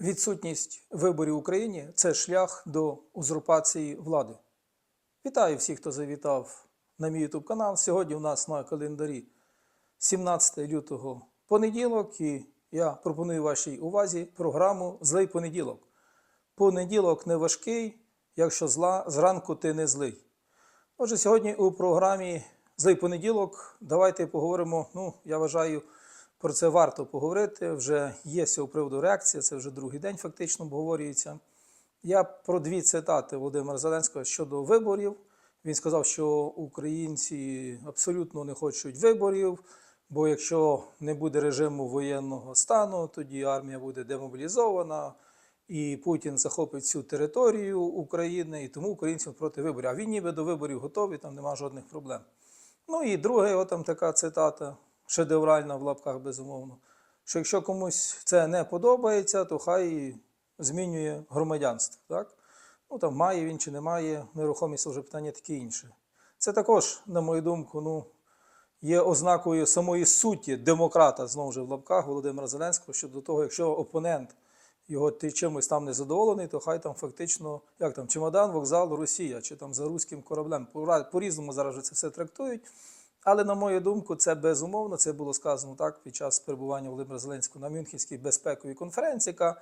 Відсутність виборів в Україні це шлях до узурпації влади. Вітаю всіх, хто завітав на мій YouTube канал. Сьогодні у нас на календарі 17 лютого понеділок, і я пропоную вашій увазі програму Злий понеділок. Понеділок не важкий, якщо зла, зранку ти не злий. Отже, сьогодні у програмі Злий понеділок давайте поговоримо. Ну, я вважаю, про це варто поговорити. Вже є з цього приводу реакція, це вже другий день фактично обговорюється. Я про дві цитати Володимира Зеленського щодо виборів. Він сказав, що українці абсолютно не хочуть виборів, бо якщо не буде режиму воєнного стану, тоді армія буде демобілізована, і Путін захопить всю територію України, і тому українцям проти виборів. А він ніби до виборів готовий, там нема жодних проблем. Ну і друга його там така цитата, шедевральна в лапках, безумовно, що якщо комусь це не подобається, то хай змінює громадянство. Так? Ну там має він чи не має, нерухомість вже питання таке інше. Це також, на мою думку, ну, є ознакою самої суті демократа, знову ж в лапках Володимира Зеленського, щодо того, якщо опонент його ти чимось там не задоволений, то хай там фактично, як там, чемодан, вокзал, Росія, чи там за руським кораблем. По- По-різному зараз це все трактують. Але, на мою думку, це безумовно, це було сказано так під час перебування Володимира Зеленського на Мюнхенській безпековій конференції, яка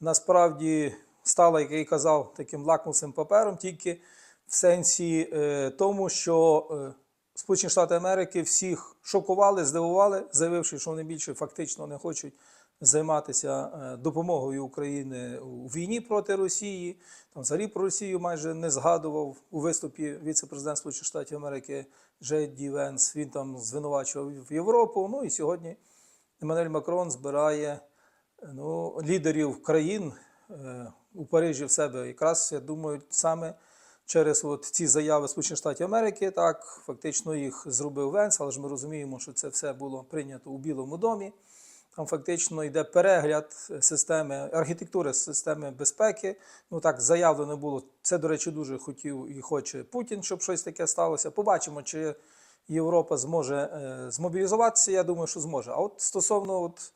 насправді стала, як я і казав, таким лакмусовим папером, тільки в сенсі е, тому, що е, Сполучені Штати Америки всіх шокували, здивували, заявивши, що вони більше фактично не хочуть займатися е, допомогою України у війні проти Росії. Там взагалі про Росію майже не згадував у виступі віце-президент Сполучених Штатів Америки Джей Венс. Він там звинувачував Європу. Ну і сьогодні Еммануель Макрон збирає ну, лідерів країн е, у Парижі в себе. Якраз я думаю, саме через от ці заяви Сполучених Штатів Америки, так фактично їх зробив Венс, але ж ми розуміємо, що це все було прийнято у Білому домі. Там фактично йде перегляд системи архітектури системи безпеки. Ну так заявлено було. Це, до речі, дуже хотів і хоче Путін, щоб щось таке сталося. Побачимо, чи Європа зможе е, змобілізуватися. Я думаю, що зможе. А от стосовно от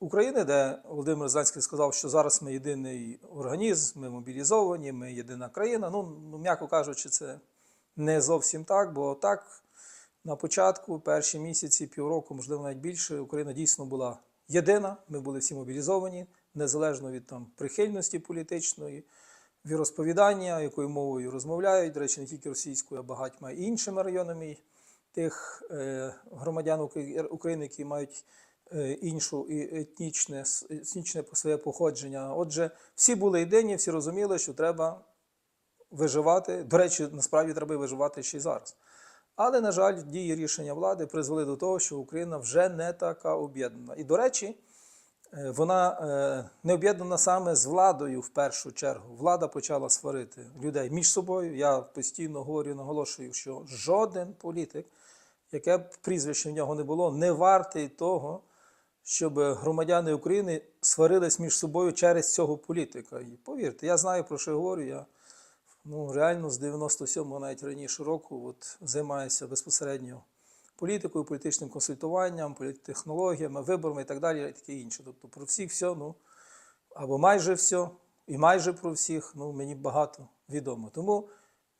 України, де Володимир Зеленський сказав, що зараз ми єдиний організм, ми мобілізовані, ми єдина країна. Ну, ну м'яко кажучи, це не зовсім так, бо так на початку, перші місяці, півроку, можливо, навіть більше, Україна дійсно була єдина. Ми були всі мобілізовані, незалежно від там прихильності політичної, віросповідання, якою мовою розмовляють. До речі, не тільки російською, а багатьма іншими районами тих е, громадян України, які мають е, іншу і етнічне, етнічне своє походження. Отже, всі були єдині, всі розуміли, що треба виживати. До речі, насправді треба виживати ще й зараз. Але, на жаль, дії рішення влади призвели до того, що Україна вже не така об'єднана. І, до речі, е, вона е, не об'єднана саме з владою в першу чергу. Влада почала сварити людей між собою. Я постійно говорю, наголошую, що жоден політик, яке б прізвище в нього не було, не вартий того, щоб громадяни України сварились між собою через цього політика. І повірте, я знаю про що я говорю. Я ну, реально з 97-го, навіть раніше року, от, займаюся безпосередньо політикою, політичним консультуванням, політтехнологіями, виборами і так далі, і таке інше. Тобто про всіх все, ну, або майже все, і майже про всіх, ну, мені багато відомо. Тому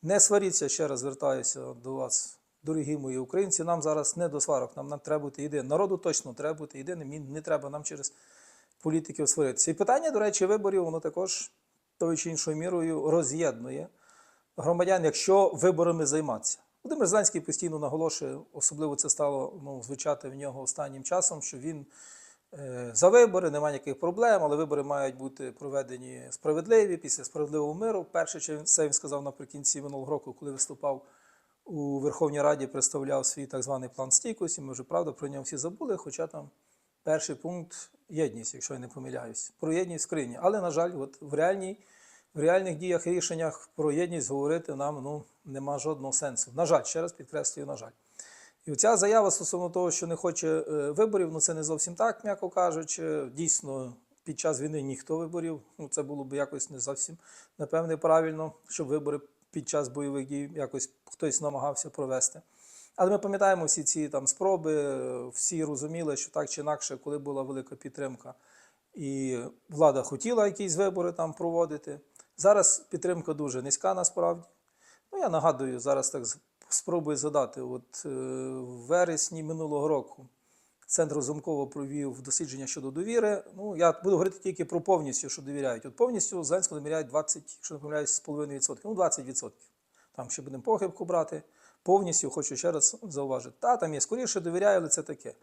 не сваріться, ще раз звертаюся до вас, дорогі мої українці. Нам зараз не до сварок, нам, нам треба бути єдиним. Народу точно треба бути єдиним, і не треба нам через політиків сваритися. І питання, до речі, виборів, воно також тою чи іншою мірою роз'єднує громадян, якщо виборами займатися. Володимир Зеленський постійно наголошує, особливо це стало ну, звучати в нього останнім часом, що він е, за вибори, немає ніяких проблем, але вибори мають бути проведені справедливі після справедливого миру. Перше, він це він сказав наприкінці минулого року, коли виступав у Верховній Раді, представляв свій так званий план стійкості. Ми вже правда про нього всі забули, хоча там перший пункт єдність, якщо я не помиляюсь, про єдність в країні. Але, на жаль, от в реальній в реальних діях і рішеннях про єдність говорити нам ну, нема жодного сенсу. На жаль, ще раз підкреслюю, на жаль. І оця заява стосовно того, що не хоче е, виборів, ну це не зовсім так, м'яко кажучи. Дійсно, під час війни ніхто виборів. Ну, це було б якось не зовсім, напевне, правильно, щоб вибори під час бойових дій якось хтось намагався провести. Але ми пам'ятаємо всі ці там спроби, всі розуміли, що так чи інакше, коли була велика підтримка і влада хотіла якісь вибори там проводити. Зараз підтримка дуже низька насправді. Ну, я нагадую, зараз так спробую згадати. От е, в вересні минулого року Центр Розумкова провів дослідження щодо довіри. Ну, я буду говорити тільки про повністю, що довіряють. От повністю Зеленському довіряють 20, якщо не помиляюсь, з половиною відсотків. Ну, 20%. Там ще будемо похибку брати. Повністю хочу ще раз зауважити. Та, там є скоріше довіряю, але це таке.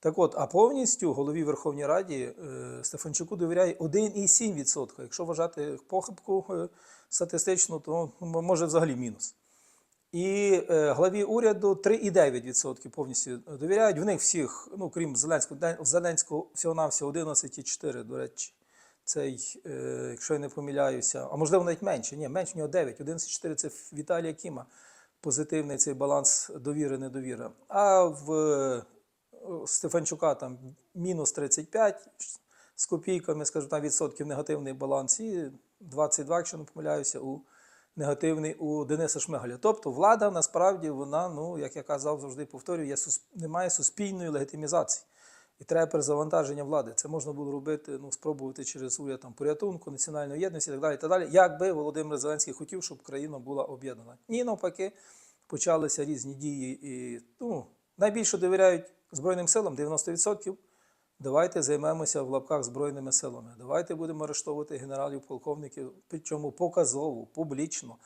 Так от, а повністю голові Верховній Раді е, Стефанчуку довіряє 1,7%. Якщо вважати похибку е, статистичну, то може взагалі мінус. І е, главі уряду 3,9% повністю довіряють. В них всіх, ну крім Зеленського, Зеленського всього-навсього 11,4%, до речі. Цей, е, якщо я не помиляюся, а можливо навіть менше. Ні, менше в нього 9. 11,4 це Віталія Кіма. Позитивний цей баланс довіри, недовіри. А в е, Стефанчука там мінус 35 з копійками, скажімо, там відсотків негативний баланс, і 22, якщо не помиляюся, у негативний у Дениса Шмигаля. Тобто влада насправді вона, ну як я казав, завжди повторюю, є немає суспільної легітимізації. І треба перезавантаження влади. Це можна було робити, ну, спробувати через уряд там, порятунку, національної єдності і так далі. І далі. Якби Володимир Зеленський хотів, щоб країна була об'єднана. Ні, навпаки, почалися різні дії. І ну, найбільше довіряють Збройним силам 90%. Давайте займемося в лапках Збройними силами. Давайте будемо арештовувати генералів, полковників, причому показово, публічно,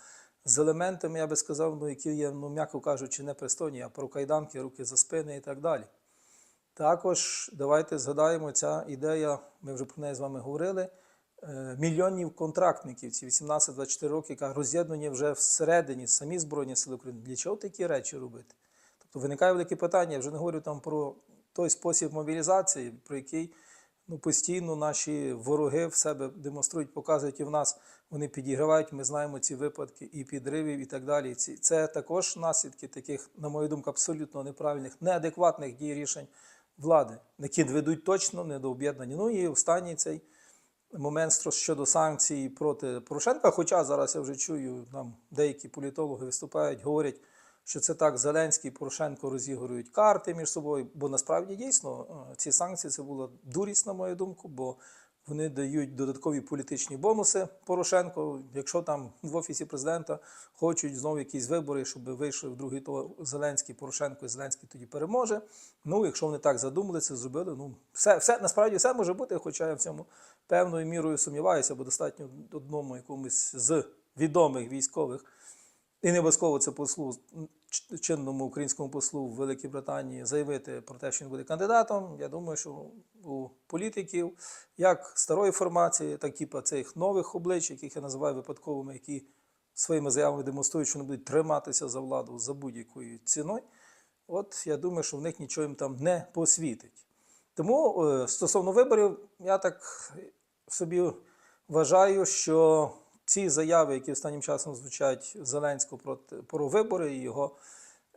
з елементами, я би сказав, ну, які є, ну, м'яко кажучи, непристойні, а про кайданки, руки за спини і так далі. Також давайте згадаємо ця ідея, ми вже про неї з вами говорили. е, Мільйонів контрактників, ці 18-24 роки, яка роз'єднані вже всередині самі Збройні Сили України. Для чого такі речі робити? Тобто виникає велике питання, я вже не говорю там про той спосіб мобілізації, про який ну, постійно наші вороги в себе демонструють, показують і в нас. Вони підігравають, ми знаємо ці випадки і підривів, і так далі. Це також наслідки таких, на мою думку, абсолютно неправильних, неадекватних дій рішень влади, які ведуть точно не до об'єднання. Ну і останній цей момент щодо санкцій проти Порошенка. Хоча зараз я вже чую, там деякі політологи виступають, говорять, що це так Зеленський і Порошенко розігрують карти між собою. Бо насправді дійсно е, ці санкції це була дурість, на мою думку, бо вони дають додаткові політичні бонуси Порошенко. Якщо там в офісі президента хочуть знову якісь вибори, щоб вийшов другий то Зеленський, Порошенко і Зеленський тоді переможе. Ну, якщо вони так задумали, це зробили. Ну, все, все насправді все може бути, хоча я в цьому певною мірою сумніваюся, бо достатньо одному якомусь з відомих військових і не обов'язково це послу чинному українському послу в Великій Британії заявити про те, що він буде кандидатом. Я думаю, що у політиків, як старої формації, так і цих нових облич, яких я називаю випадковими, які своїми заявами демонструють, що вони будуть триматися за владу за будь-якою ціною. От я думаю, що в них нічого їм там не посвітить. Тому е, стосовно виборів, я так собі вважаю, що ці заяви, які останнім часом звучать Зеленського проти про вибори і його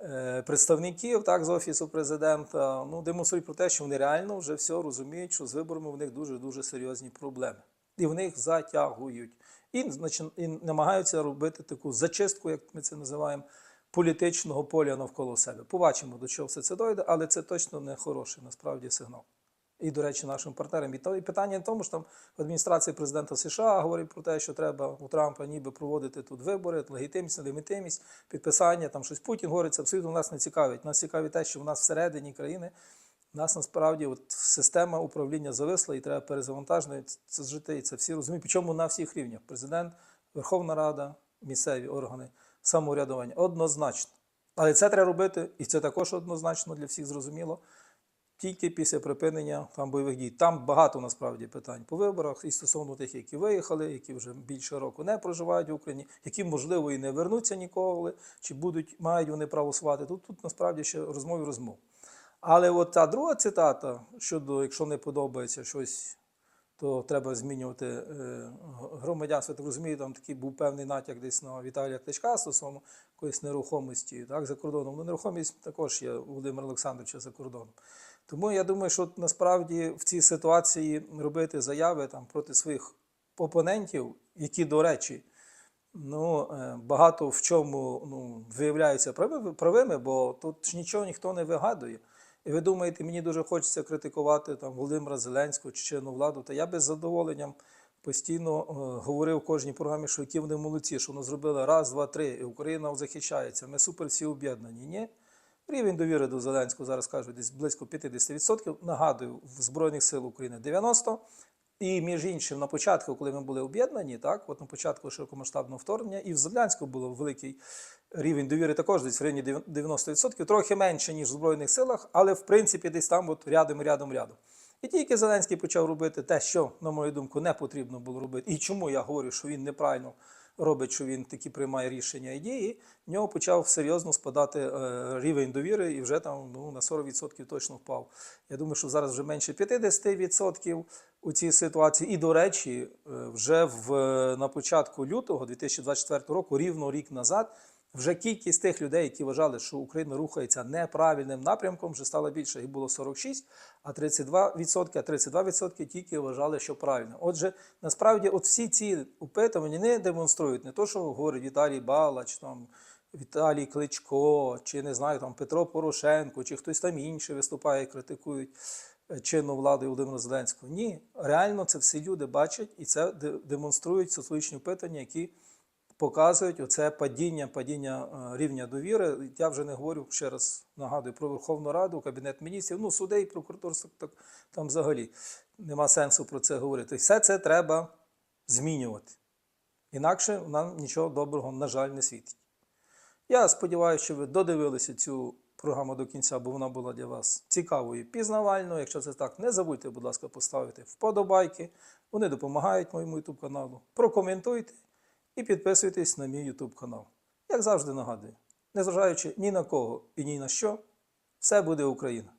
е, представників так, з офісу президента, ну, демонструють про те, що вони реально вже все розуміють, що з виборами в них дуже дуже серйозні проблеми. І в них затягують. І, і намагаються робити таку зачистку, як ми це називаємо, політичного поля навколо себе. Побачимо, до чого все це дойде, але це точно не хороший насправді сигнал. І, до речі, нашим партнерам. І то і питання в тому, що там в адміністрації президента США говорить про те, що треба у Трампа ніби проводити тут вибори, легітимність, нелегітимність, підписання, там щось Путін говорить, це абсолютно нас не цікавить. Нас цікавить те, що в нас всередині країни в нас насправді от система управління зависла і треба перезавантажено це жити. І це всі розуміють. Причому на всіх рівнях: президент, Верховна Рада, місцеві органи самоврядування. Однозначно. Але це треба робити, і це також однозначно для всіх зрозуміло тільки після припинення там бойових дій. Там багато насправді питань по виборах і стосовно тих, які виїхали, які вже більше року не проживають в Україні, які можливо і не вернуться ніколи, чи будуть мають вони право свати. Тут тут насправді ще розмов розмов. Але от та друга цитата щодо, якщо не подобається щось, то треба змінювати е, громадянство. Я так розумію, там такий був певний натяк десь на Віталія Кличка стосовно якоїсь нерухомості так, за кордоном. Ну, нерухомість також є Володимира Олександровича за кордоном. Тому я думаю, що насправді в цій ситуації робити заяви там проти своїх опонентів, які, до речі, ну, е, багато в чому ну, виявляються прави- правими, бо тут ж нічого ніхто не вигадує. І ви думаєте, мені дуже хочеться критикувати там Володимира Зеленського чи чинну владу, та я би з задоволенням постійно е, говорив кожній програмі, що які вони молодці, що вони зробили раз, два, три, і Україна захищається. Ми супер всі об'єднані. Ні. Рівень довіри до Зеленського зараз кажуть десь близько 50%. Нагадую, в Збройних сил України 90%. І між іншим, на початку, коли ми були об'єднані, так, от на початку широкомасштабного вторгнення, і в Зеленського було великий рівень довіри також десь в рівні 90%, трохи менше, ніж в Збройних силах, але в принципі десь там от рядом, рядом, рядом. І тільки Зеленський почав робити те, що, на мою думку, не потрібно було робити. І чому я говорю, що він неправильно робить, що він такі приймає рішення і дії, в нього почав серйозно спадати е, рівень довіри і вже там ну, на 40% точно впав. Я думаю, що зараз вже менше 50% у цій ситуації. І, до речі, е, вже в, на початку лютого 2024 року, рівно рік назад, вже кількість тих людей, які вважали, що Україна рухається неправильним напрямком, вже стало більше. Їх було 46, а 32%, а 32% тільки вважали, що правильно. Отже, насправді, от всі ці опитування не демонструють не то, що говорить Віталій Балач, там, Віталій Кличко, чи не знаю, там Петро Порошенко, чи хтось там інший виступає, критикують е, чинну владу Володимира Зеленського. Ні, реально це всі люди бачать і це демонструють соціологічні опитування, які показують оце падіння, падіння е, рівня довіри. Я вже не говорю ще раз нагадую про Верховну Раду, Кабінет міністрів, ну, суди і прокуратурство, так, там взагалі нема сенсу про це говорити. Все це треба змінювати. Інакше нам нічого доброго, на жаль, не світить. Я сподіваюся, що ви додивилися цю програму до кінця, бо вона була для вас цікавою і пізнавальною. Якщо це так, не забудьте, будь ласка, поставити вподобайки. Вони допомагають моєму YouTube каналу. Прокоментуйте і підписуйтесь на мій YouTube канал. Як завжди нагадую, незважаючи ні на кого і ні на що, все буде Україна.